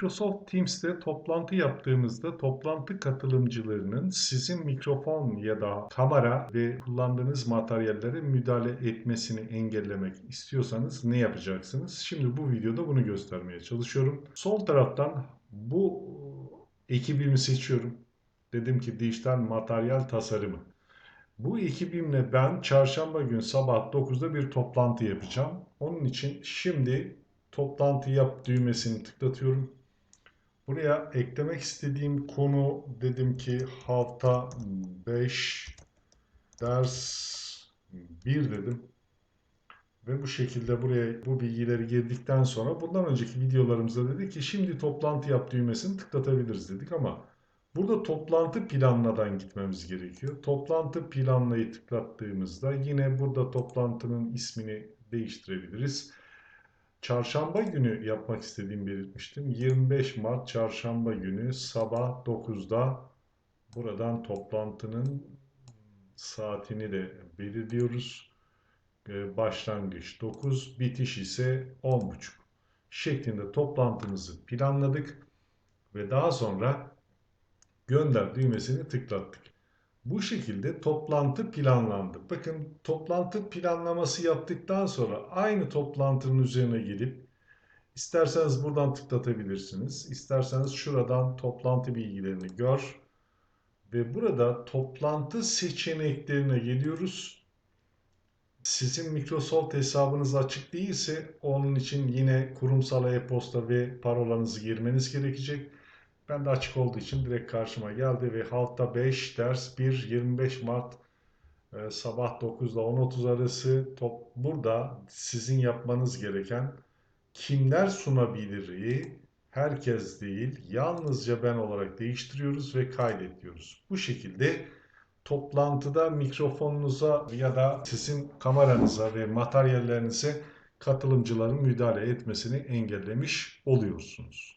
Microsoft Teams'te toplantı yaptığımızda toplantı katılımcılarının sizin mikrofon ya da kamera ve kullandığınız materyallere müdahale etmesini engellemek istiyorsanız ne yapacaksınız? Şimdi bu videoda bunu göstermeye çalışıyorum. Sol taraftan bu ekibimi seçiyorum. Dedim ki dijital materyal tasarımı. Bu ekibimle ben çarşamba gün sabah 9'da bir toplantı yapacağım. Onun için şimdi toplantı yap düğmesini tıklatıyorum. Buraya eklemek istediğim konu dedim ki hafta 5 ders 1 dedim. Ve bu şekilde buraya bu bilgileri girdikten sonra bundan önceki videolarımızda dedik ki şimdi toplantı yap düğmesini tıklatabiliriz dedik ama burada toplantı planladan gitmemiz gerekiyor. Toplantı planlayı tıklattığımızda yine burada toplantının ismini değiştirebiliriz. Çarşamba günü yapmak istediğimi belirtmiştim. 25 Mart çarşamba günü sabah 9'da buradan toplantının saatini de belirliyoruz. Ee, Başlangıç 9, bitiş ise 10.30 şeklinde toplantımızı planladık ve daha sonra gönder düğmesini tıklattık. Bu şekilde toplantı planlandı. Bakın toplantı planlaması yaptıktan sonra aynı toplantının üzerine gelip isterseniz buradan tıklatabilirsiniz. İsterseniz şuradan toplantı bilgilerini gör ve burada toplantı seçeneklerine geliyoruz. Sizin Microsoft hesabınız açık değilse onun için yine kurumsal e-posta ve parolanızı girmeniz gerekecek. Ben de açık olduğu için direkt karşıma geldi ve hafta 5 ders 1 25 Mart e, sabah 9 ile 10.30 arası top burada sizin yapmanız gereken kimler sunabilir herkes değil yalnızca ben olarak değiştiriyoruz ve kaydediyoruz. Bu şekilde toplantıda mikrofonunuza ya da sizin kameranıza ve materyallerinize katılımcıların müdahale etmesini engellemiş oluyorsunuz.